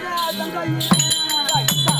செல்லியம்மன்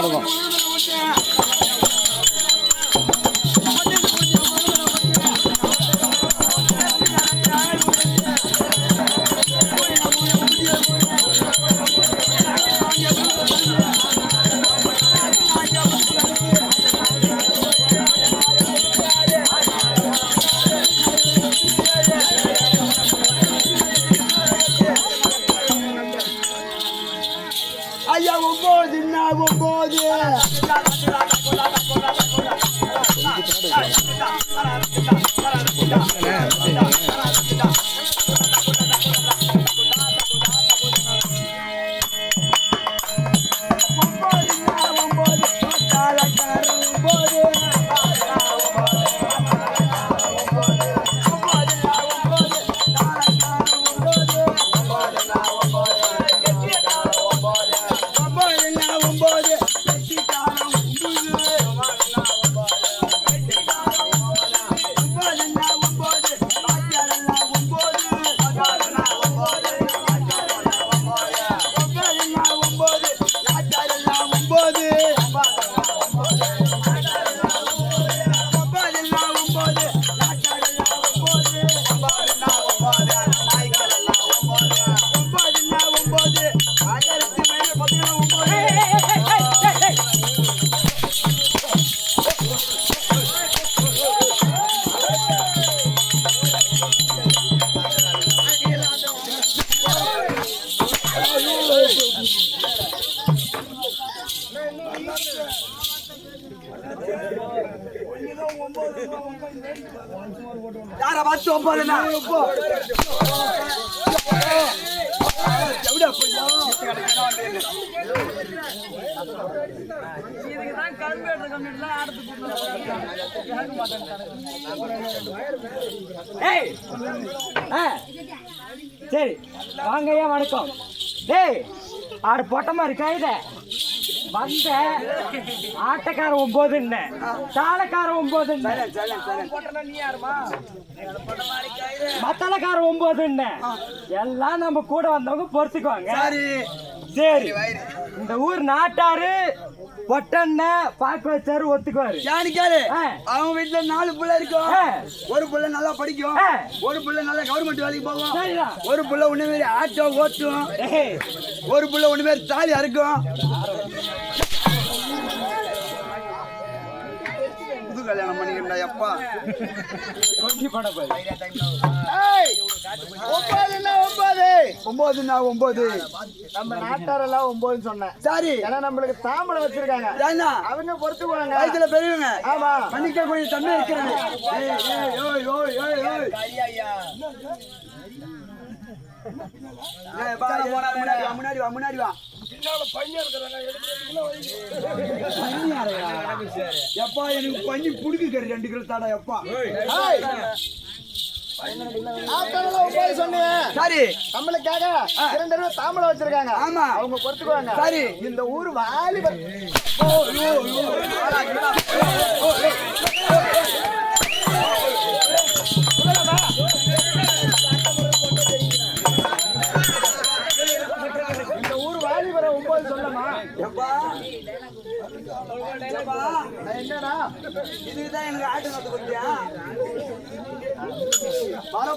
なるほど。ஏய் ஆ சரி வாங்கய்யா வணக்கம். டேய் ஆடு பொட்டமா இருக்கா இத? வந்த ஆட்டக்கார ஒன்பது சாலக்கார ஒன்பது மத்தளக்கார ஒன்பது எல்லாம் நம்ம கூட வந்தவங்க பொறுத்துக்குவாங்க. சரி. இந்த ஊர் நாட்டாரு பொட்டண்ண பாக்க வச்சாரு ஒத்துக்குவாரு யானிக்காரு. அவங்க வீட்டுல நாலு பிள்ளை இருக்கும். ஒரு பிள்ளை நல்லா படிக்கும். ஒரு பிள்ளை நல்லா கவர்மெண்ட் வேலைக்கு போகும். ஒரு பிள்ளை ஒண்ணு மாரி ஆட்டோ ஓட்டும். ஒரு பிள்ளை ஒண்ணு மாரி தாலி அறுக்கும். கல்யாணம் பண்ணிக்கிறா எப்பா. ஏய், ஒன்பதுன்னா ஒன்பது ஒன்பதுன்னா ஒன்பது. நம்ம நாட்டாரெல்லாம் ஒன்பதுன்னு சொன்னேன். சரி. ஏன்னா நம்மளுக்கு தாம்பளம் வச்சிருக்காங்க. ஏன்னா அவங்க பொறுத்துக்குவாங்க வயசுல பெரியவங்க. ஆமா. மன்னிக்க கூடிய தம்பி இருக்கிறது முன்னாடி வா, முன்னாடி வா? எப்பா எனக்கு பண்ணி புடிக்கு ரெண்டு கிலோ தாடா எப்பா. சரி. நம்மளுக்காக இரண்டு பேரும் தாம்பளம் வச்சிருக்காங்க. ஆமா. அவங்க பொறுத்துக்குவாங்க. சரி. இந்த ஊர் வாலிபர் இந்த ஊர் வாலிபரை ஒன்பது சொல்லமா? எப்பா? என்னடா? இதுதான் எனக்கு ஆட்டு நட்டு கொடுத்தியா? வர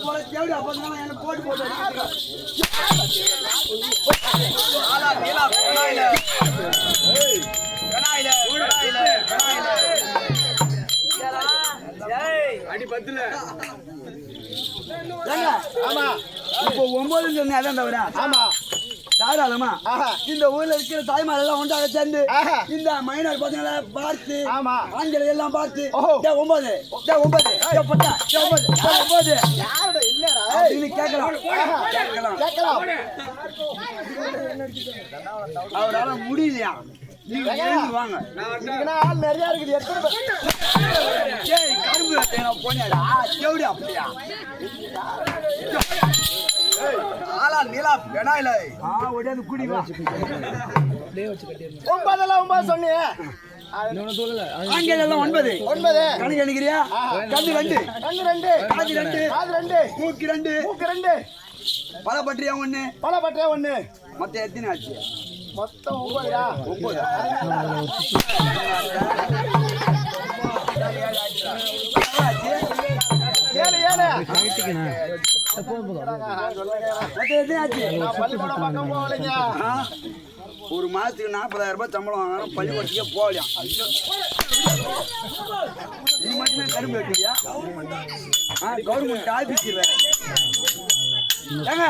எனக்கு போட்டு போட்டு ஆமா. இப்போ ஒன்பதுன்னு சொன்னேன் அதான் தவிர. ஆமா. தாராளமா. இந்த ஊர்ல இருக்கிற தாய்மார் எல்லாம் ஒன்றாக சேர்ந்து. இந்த மைனர் பசங்களை பார்த்து ஆமா. ஆண்களை எல்லாம் பார்த்து ஒன்பது ஒன்பது ஒன்பது ஒன்பது அவரால முடியலையா? நீங்க வாங்க. நிறைய இருக்குது. எத்தனை போனியாடா அப்படியா? ஆளா நீலா வேணா இல்ல ஒடியாது குடி வா ஒன்பதெல்லாம் ஒன்பது சொன்னீங்க ஒன்பது ஒன்பது கணக்கு நினைக்கிறியா கண்ணு ரெண்டு கண்ணு ரெண்டு காது ரெண்டு காது ரெண்டு மூக்கு ரெண்டு மூக்கு ரெண்டு பல பற்றியா ஒண்ணு பல பட்டையா ஒண்ணு மொத்தம் எத்தனை ஆச்சு மொத்தம் ஒன்பதா ஒன்பது ஒரு மாசத்துக்கு நாற்பதாயிரம் ரூபாய் சம்பளம் வாங்கணும் பள்ளிக்கூடத்துக்கே போகலையா? நீ மட்டுமே கரும்பு வைக்கிறியா ஆ கவர்மெண்ட் வேற ஏங்க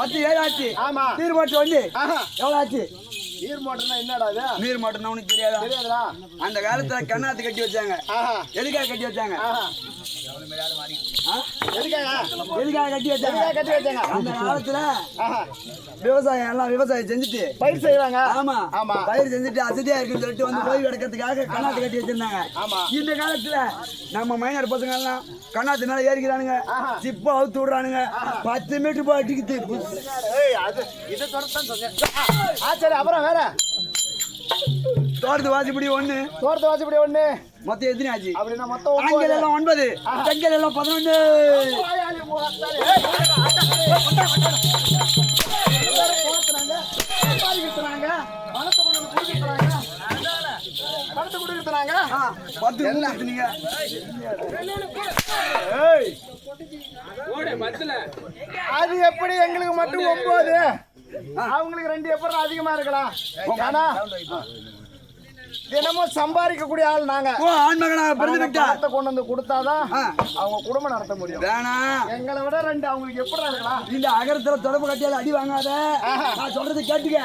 பத்து ஏழு ஆச்சு? ஆமா. நீர் மாட்டு வந்து ஆஹா. எவ்வளோ ஆச்சு? நீர் மோட்டர்னா என்னடா இது? நீர் மாட்டுனா உனக்கு தெரியாதா? தெரியாதுடா. அந்த காலத்துல கண்ணாத்து கட்டி வச்சாங்க. எதுக்காக கட்டி வச்சாங்க? எதுக்காக? கட்டி வச்சாங்க கட்டி வச்சாங்க அந்த காலத்துல விவசாயம் எல்லாம் விவசாயம் செஞ்சுட்டு. பயிர் செய்வாங்க? ஆமா. ஆமா. பயிர் செஞ்சுட்டு அசதியா இருக்குன்னு சொல்லிட்டு வந்து ஓய்வு எடுக்கிறதுக்காக கண்ணாத்து கட்டி வச்சிருந்தாங்க. இந்த காலத்துல நம்ம மைனர் பசங்க எல்லாம் கண்ணாத்து மேல ஏறிக்கிறானுங்க. சிப்ப அவுத்து விடுறானுங்க. பத்து மீட்டர் போய் அடிக்குது. புஸ். ஏய் அது இதை தொடர்தான் சொன்னேன். ஆ சரி அப்புறம் வேற. தோட்டத்து வாசிப்படி ஒண்ணு. தோட்டத்தை வாசிப்படி ஒண்ணு. மொத்தம் எத்தனை ஆச்சு? அப்படின்னா மொத்தம் ஒன்பது. எல்லாம் ஒன்பது. பெண்கள் எல்லாம் பதினொன்று பணத்தை குடுக்குறாங்க. பத்து கொடுத்துனீங்க ஏய். அது எப்படி எங்களுக்கு மட்டும் ஒன்பது? அவங்களுக்கு ரெண்டு எப்படி அதிகமா இருக்கலாம். ஏன்னா தினமும் சம்பாதிக்கக்கூடிய ஆள் நாங்க. ஓ ஆண்மகனாக பிறந்து பணத்தை கொண்டு வந்து கொடுத்தாதான். அவங்க குடும்பம் நடத்த முடியும். வேணாம் எங்களை விட ரெண்டு அவங்களுக்கு எப்படி இருக்கலாம்? இந்த அகரத்துல தொடர்பு கட்டியால அடி வாங்காத. நான் சொல்றது கேட்டுக்க.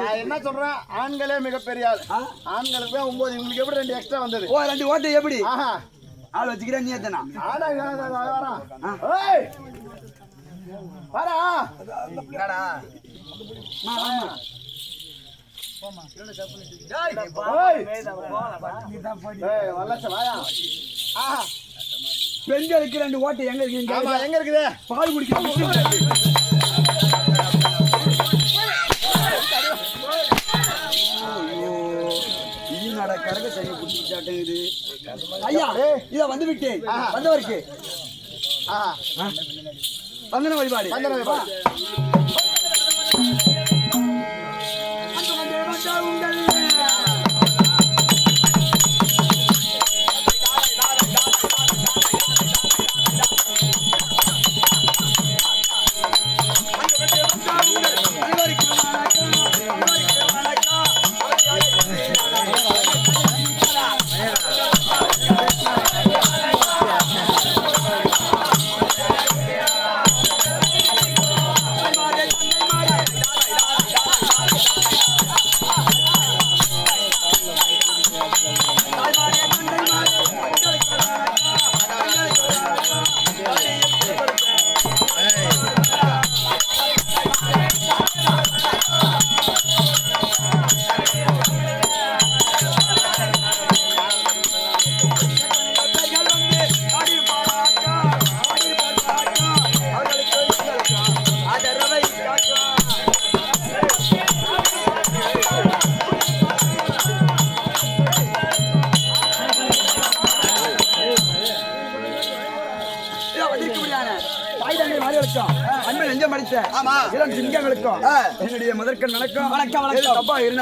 நான் என்ன சொல்றேன்? ஆண்களே மிகப்பெரிய ஆள்? ஆண்களுக்கு தான் ஒன்பது. இவங்களுக்கு எப்படி ரெண்டு எக்ஸ்ட்ரா வந்தது? ஓ ரெண்டு ஓட்டை எப்படி? ஆள் வச்சுக்கிறேன் நீ எத்தனா? ஆடா இவன் இவன் பெண்களுக்கு ரெண்டு ஓட்டை எங்க இருக்கு ஆமா எங்க இருக்குது? பால் குடிக்க நட கரக சரியா குடிச்சாட்டேங்குது ஐயா இத வந்து விட்டேன். வந்தவருக்கு. வந்தன வழிபாடு. வந்தன வழிபாடு. வணக்கம்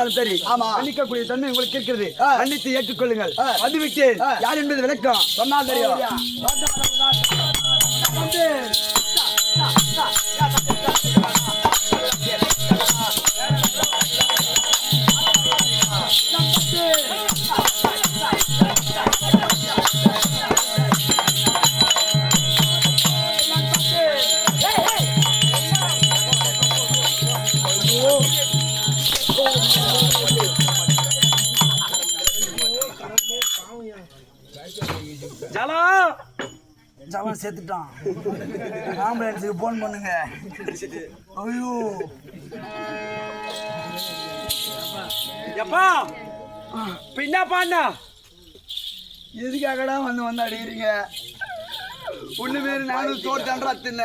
இருந்தாலும் சரி ஆமா. மன்னிக்கக்கூடிய தன்மை உங்களுக்கு இருக்கிறது. மன்னித்து ஏற்றுக்கொள்ளுங்கள் ஆ. வந்துவிட்டேன் ஆ. யார் என்பது விளக்கம் சொன்னா தெரியும் ஜவன் செத்துட்டான் ஆம்புலன்ஸுக்கு போன் பண்ணுங்க. ஐயோ. எப்பா? பின்ன பாண்ணா எதுக்காகடா வந்து வந்து அடிக்கிறீங்க? ஒண்ணு பேரு நானும் சோத்தான்றா தின்ன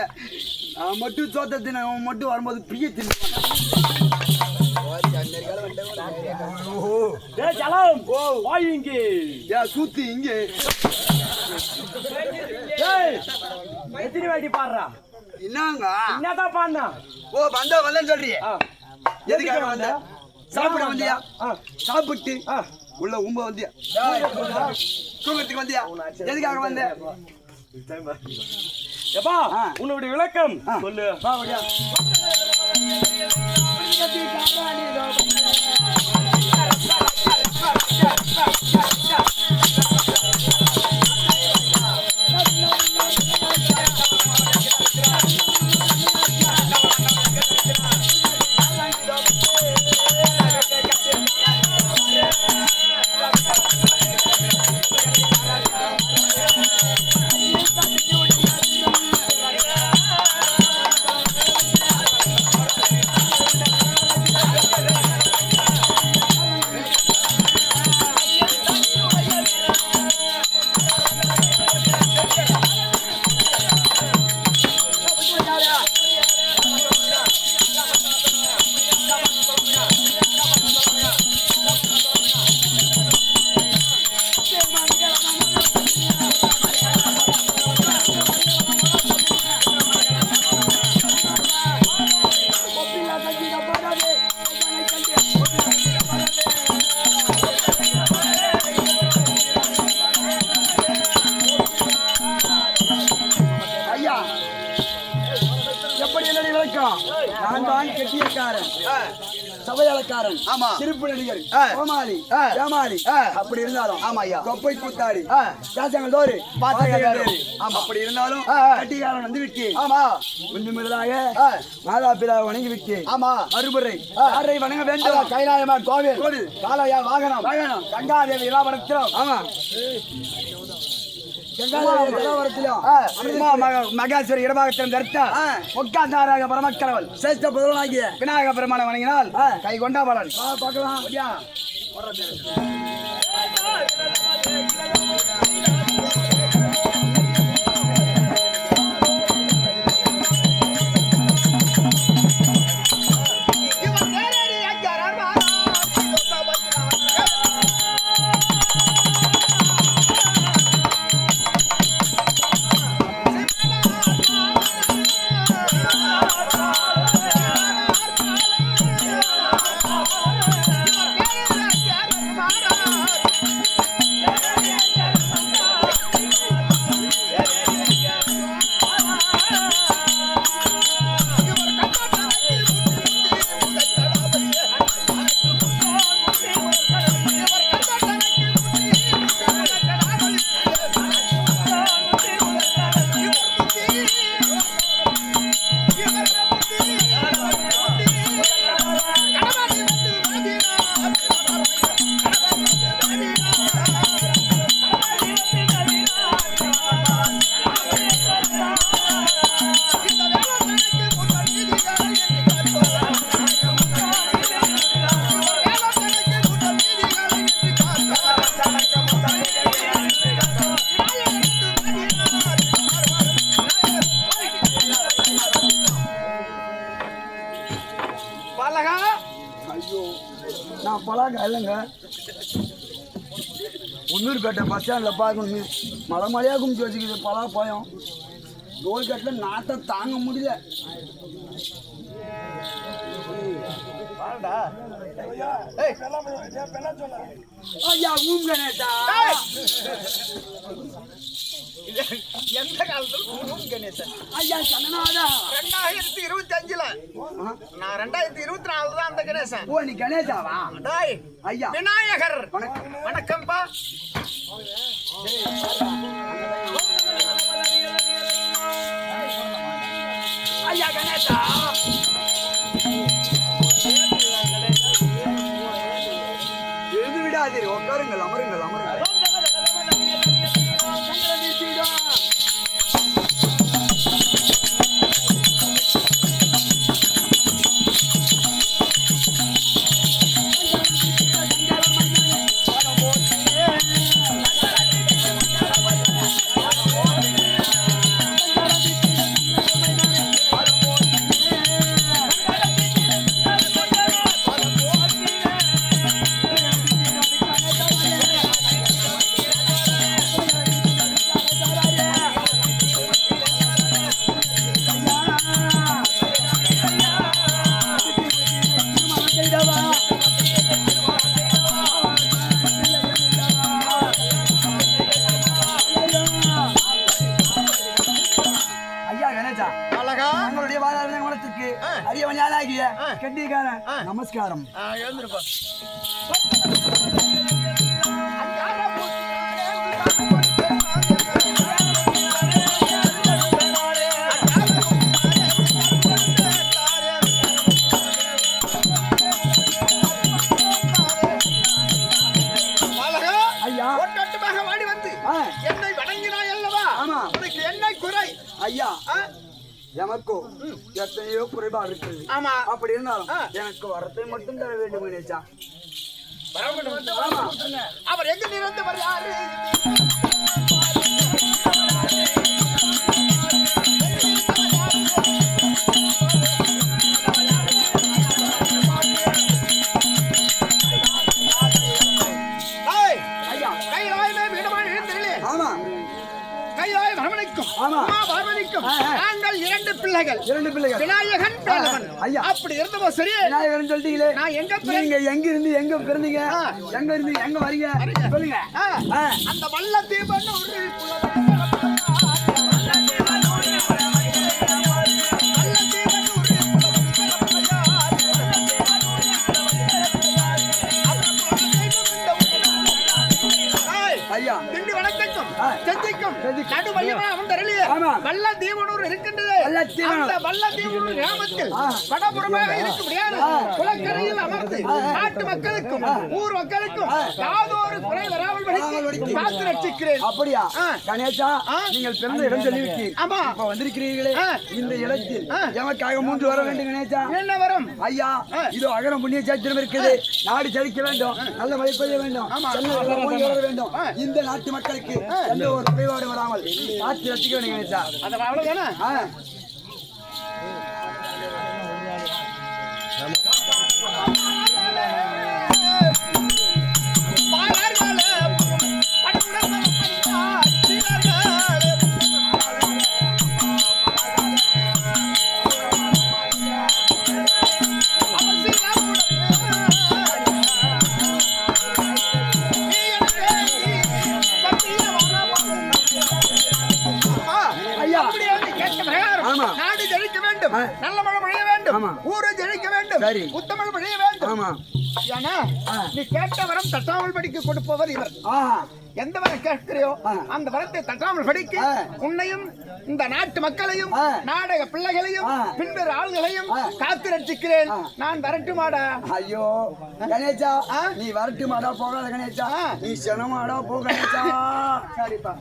நான் மட்டும் சோத்த தின்ன அவன் மட்டும் வரும்போது பிய தின்ன ஏ ஜலம் ஓ. வாயிங்க ஏன் சூத்தி இங்கே. எத்தனை வாட்டி பாடுறா? என்னங்க? என்னதான் பாண்ணா ஓ வந்த வந்தேன்னு சொல்றியே. எதுக்காக வந்த? சாப்பிட வந்தியா? சாப்பிட்டு? உள்ள உம்ப வந்தியா? தூங்கத்துக்கு வந்தியா? எதுக்காக வந்த? எப்பா. உன்னுடைய விளக்கம். சொல்லு. வா சபையாளக்காரன் ஆமா. சிரிப்பு நடிகர். கோமாளி. ஏமாளி. அப்படி இருந்தாலும் ஆமா ஐயா. கொப்பை கூத்தாடி. தேசங்கள் தோறு. ஆமா அப்படி இருந்தாலும். கட்டிக்காரன் வந்து விட்டு ஆமா ஆ. மாதா பிதா வணங்கி விட்டு ஆமா ஆ. யாரை வணங்க வேண்டும் கைலாயமான் கோவில் கோவில். காலையா வாகனம் வாகனம். கங்காதேவி இளவரத்திரம் ஆமா கங்காதேவி கதாவரத்திலும் ஆ. அம்மா மக- மகேஸ்வரி இடபாகத்தின் தர்த்தா. ஒக்காந்தாராக பரமக்கடவள் சிரேஷ்ட புதலனாகிய விநாயக பெருமானை வணங்கினால். கை கொண்டா பலன் பார்க்கலாம் பஸ் ஸ்டாண்டில் பார்க்கணும். மலை மலையாக கும்பிட்டு வச்சுக்கிது பலா பழம் டோல் கட்டில் நாட்டம் தாங்க முடியல. ஐயா கணேசா எந்த காலத்துல ஊம் கணேசன் ஐயா கண்ணனாதா ரெண்டாயிரத்தி இருபத்தி அஞ்சுல நான் ரெண்டாயிரத்தி இருபத்தி நாலு தான் அந்த கணேசன். ஓ நீ கணேசாவா? டேய், ஐயா. விநாயகர். வணக்கம். வணக்கம்ப்பா. ஐயா கணேசா எமக்கோ எத்தனையோ குறைபாடு இருக்கிறது ஆமா. அப்படி இருந்தாலும். எனக்கு வரத்தை மட்டும் தர வேண்டும் கொடுத்துருங்க. அவர் எங்க நிறந்தவர் யாரு? பிள்ளைகள் இரண்டு பிள்ளைகள் விநாயகன் வேலவன் ஐயா. அப்படி இருந்தப்போ சரி விநாயகர்னு சொல்லிட்டீங்களே நான் எங்க? நீங்க எங்க இருந்து எங்க பிறந்தீங்க. எங்க இருந்து எங்க வரீங்க சொல்லுங்க. அந்த வல்ல தீபன் ஐயா திண்டி வணக்கத்துக்கும் ஆ. செத்திக்கும் செத்திக்கும். நடுமையமா அமர்ந்தருளிய ஆமா. வல்ல தீவனூர் இருக்கின்றது. வல்ல தீவனூர். அந்த வல்ல தீவனூர் கிராமத்தில் ஆ. வடபுறமாக இருக்க முடியாது. ஆ. குளக்கரையில் அமர்ந்து நாட்டு மக்களுக்கும் ஊர் மக்களுக்கும் யாதொரு குறை வராமல் வராமல் படித்து படித்து. காத்து ரட்சிக்கிறேன். அப்படியா. கணேசா. நீங்கள் பிறந்த இடம் சொல்லிவிட்டீர் ஆமா. இப்ப வந்திருக்கிறீர்களே. இந்த இடத்தில். எமக்காக மூன்று வர வேண்டும் கணேசா. என்ன வரும்? ஐயா. இதோ அகரம் புண்ணிய சாத்திரம் இருக்குது. நாடு செழிக்க வேண்டும் நல்ல மழை பெய்ய வேண்டும் வர வேண்டும். இந்த நாட்டு மக்களுக்கு எந்த ஒரு குறைபாடு வராமல் காத்து ரசிக்க வேண்டும் கணேசா. அவ்வளவுதானே? ஆ. வேண்டும். ஊரை ஜெயிக்க வேண்டும். உத்தமிழ் விளைய வேண்டும். ஏன்னா நீ கேட்ட வரம் தட்டாமல் படிக்கு கொடுப்பவர் இவர். எந்த வரம் கேட்கிறையோ அந்த வரத்தை தட்டாமல் படிக்க உன்னையும் இந்த நாட்டு மக்களையும் நாடக பிள்ளைகளையும் பின்னர் ஆள்களையும் காத்து ரட்சிக்கிறேன். நான் வரட்டுமாடா? ஐயோ கணேசா நீ வரட்டுமாடா போகாத கணேஷா நீ சனமாடா போ கணேஷா சரிப்பா.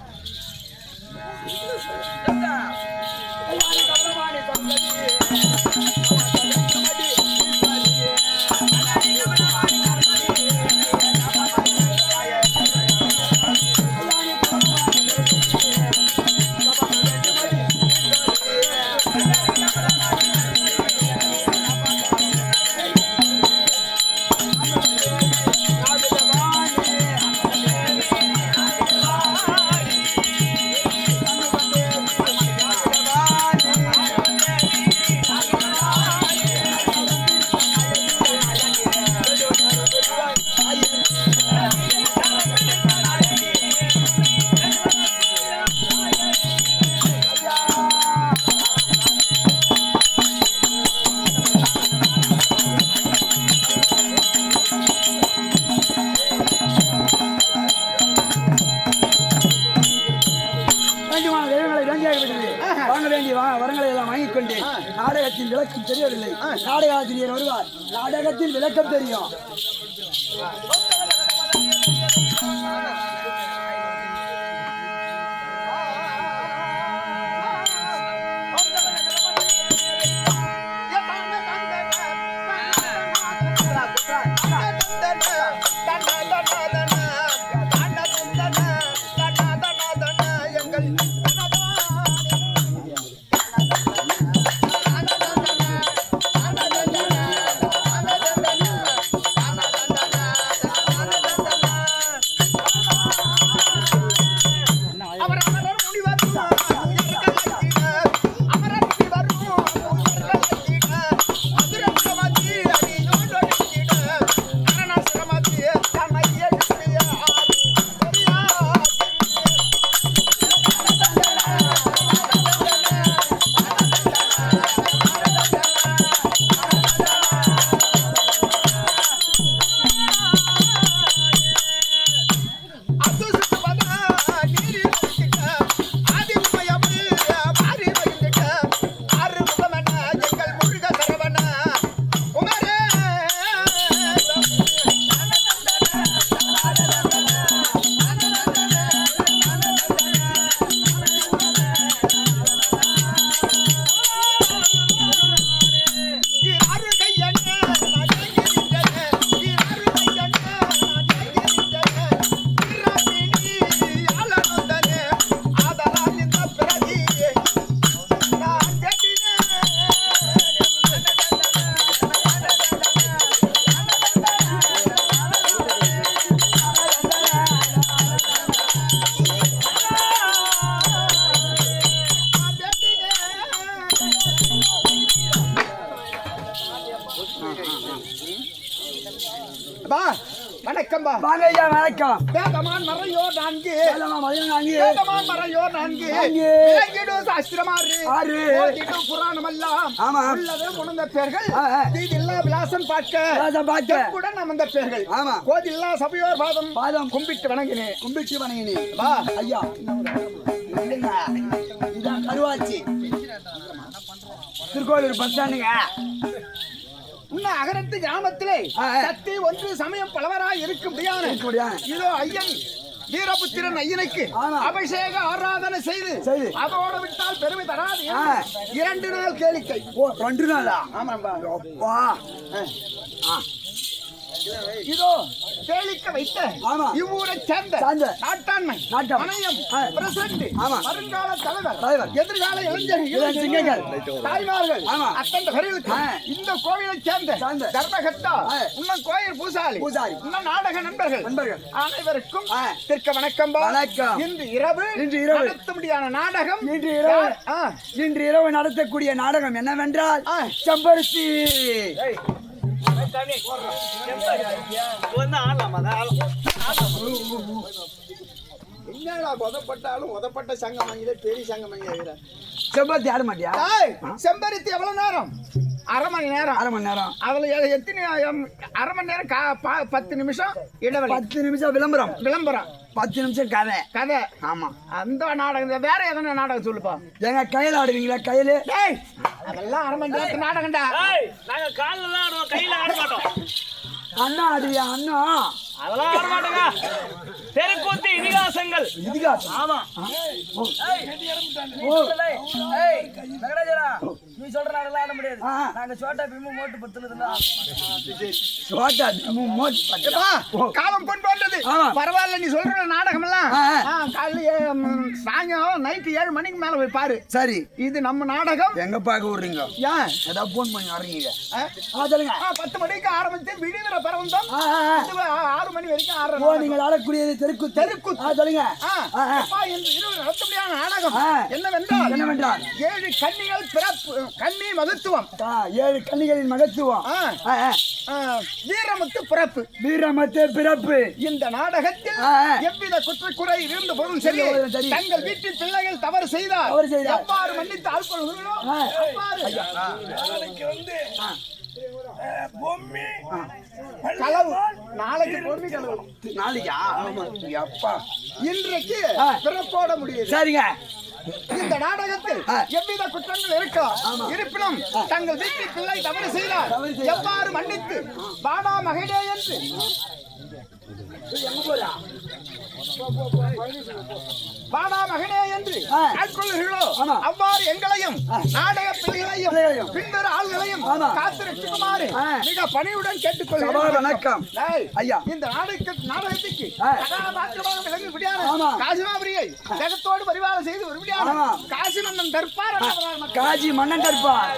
தெரியவில்லை நாடக ஆசிரியர் வருவார் நாடகத்தில் விளக்கம் தெரியும். மறையோ நான்கு. விலங்கிடு சாஸ்திரமாறு ஆறு. ஓதிடு புராணம் எல்லாம் ஆமா. உள்ளது உணர்ந்த பேர்கள். தீதில்லா விலாசம் பார்க்க விலாசம் பார்க்க. கூட நமந்த பேர்கள் ஆமா. கோதில்லா சபையோர் பாதம் பாதம் கும்பிட்டு வணங்கினேன் கும்பிட்டு வணங்கினேன் வா ஐயா இதான் கருவாச்சி திருக்கோயிலூர் பஸ் ஸ்டாண்டுங்க இன்னும் அகரத்து கிராமத்திலே. சக்தி ஒன்று சமயம் பலவராய் இருக்கும் முடியாது. இதோ ஐயன் வீரபுத்திரன் ஐயனுக்கு ஆமா. அபிஷேக ஆராதனை செய்து. அதோடு விட்டால் பெருமை தராது. இரண்டு நாள் கேளிக்கை ரெண்டு நாளா ஆமாம்பா அப்பா ஆ இதோ கேளிக்க வைத்த. இவ்வூரை சேர்ந்த. நாட்டாண்மை. மனையம் ஆமா. வருங்கால தலைவர் தலைவர். எதிர்கால இளைஞர் இளைஞர்கள். தாய்மார்கள் ஆமா. அத்தந்த ஆ. இந்த கோவிலை சேர்ந்த. தர்மகத்தா. இன்னும் கோயில் பூசாரி பூசாரி. இன்னும் நாடக நண்பர்கள் நண்பர்கள். அனைவருக்கும். திர்க்க வணக்கம். வணக்கம். இன்று இரவு இன்று இரவு. நடத்தும்படியான நாடகம் இன்று இரவு. இன்று இரவு நடத்தக்கூடிய நாடகம் என்னவென்றால். செம்பருத்தி என்னடா உதப்பட்டாலும் உதப்பட்ட சங்கமங்கில பெரிய சங்கமங்க செம்பருத்தி ஆட மாட்டியா? செம்பருத்தி எவ்வளவு நேரம்? அரை மணி நேரம். அரை மணி நேரம். அதுல எத்தனை அரை மணி நேரம் கா- பத்து நிமிஷம் இடைவெளி. பத்து நிமிஷம் விளம்பரம். விளம்பரம். பத்து நிமிஷம் கதை. கதை. ஆமா. அந்த நாடகம் வேற எதனா நாடகம் சொல்லுப்பா. எங்க கையில் ஆடுவீங்களா? கையில? டேய் அதெல்லாம் அரை மணி நேரத்து நாடகம்டா. நாங்க கால்ல தான் ஆடுவோம் கையில ஆட மாட்டோம். அண்ணா ஆடுவியா? அண்ணா. அதெல்லாம் தெருக்கூத்து இதிகாசங்கள். ஆமா. நீ ஆட முடியாது. நாங்க சோட்டா மோட்டு சோட்டா மோட்டு காலம் பொன். பரவாயில்ல நீ சொல்ற நாடகம் எல்லாம். காலையில சாயங்காலம் நைட்டு ஏழு மணிக்கு மேல போய் பாரு. சரி. இது நம்ம நாடகம். எங்க பார்க்க விடுறீங்க? ஏன்? ஏதாவது போன் பண்ணி வர்றீங்க? சொல்லுங்க. பத்து மணிக்கு ஆரம்பிச்சு விடுதலை பரவந்தோம் ஆறு மணி வரைக்கும் ஆடுறோம் நீங்கள் ஆடக்கூடியது தெருக்கூத்து. ஆ சொல்லுங்க. நாடகம். என்னவென்றால் என்னவென்றால்? ஏழு கன்னிகள் பிறப்பு கன்னி மகத்துவம். ஏழு கன்னிகளின் மகத்துவம். வீரமுத்து பிறப்பு. வீரமத்து பிறப்பு. இந்த நாடகத்தில். எவ்வித குற்றக்குறை இருந்த போதும் சரி. தங்கள் வீட்டில் பிள்ளைகள் தவறு செய்தால் தவறு செய்தால். எவ்வாறு மன்னித்து ஆட்கொள்கிறோ ஆ. அவ்வாறு. களவு நாளைக்கு பொறுமை களவு நாளைக்கா? அப்பா. இன்றைக்கு. பிறப்போட முடியுது. சரிங்க. இந்த நாடகத்தில். எவ்வித குற்றங்கள் இருக்கலாம் இருப்பினும் தங்கள் வீட்டு பிள்ளை தவறு செய்தார் தவறு செய்தார். எவ்வாறு மன்னித்து? பாடா மகிழே என்று. பாடா மகனே என்று ஆ. ஆட்கொள்ளுகிறோ ஆமா. அவ்வாறு எங்களையும் நாடக பிள்ளைகளையும். பின்வர ஆள்களையும் ஆமா. காத்து ரட்சிக்குமாறு ஆ. மிக பணியுடன் சபா கேட்டுக்கொள்கிறேன் வணக்கம் ஐயா. இந்த நாடக நாடகத்துக்கு. கதாபாத்திரமாக விளங்கி விடியான. காசிமாபுரியை ஜெகத்தோடு பரிவாரம் செய்து ஒரு விடியான. காசி மன்னன் தர்பார் காஜி மன்னன் தர்பார்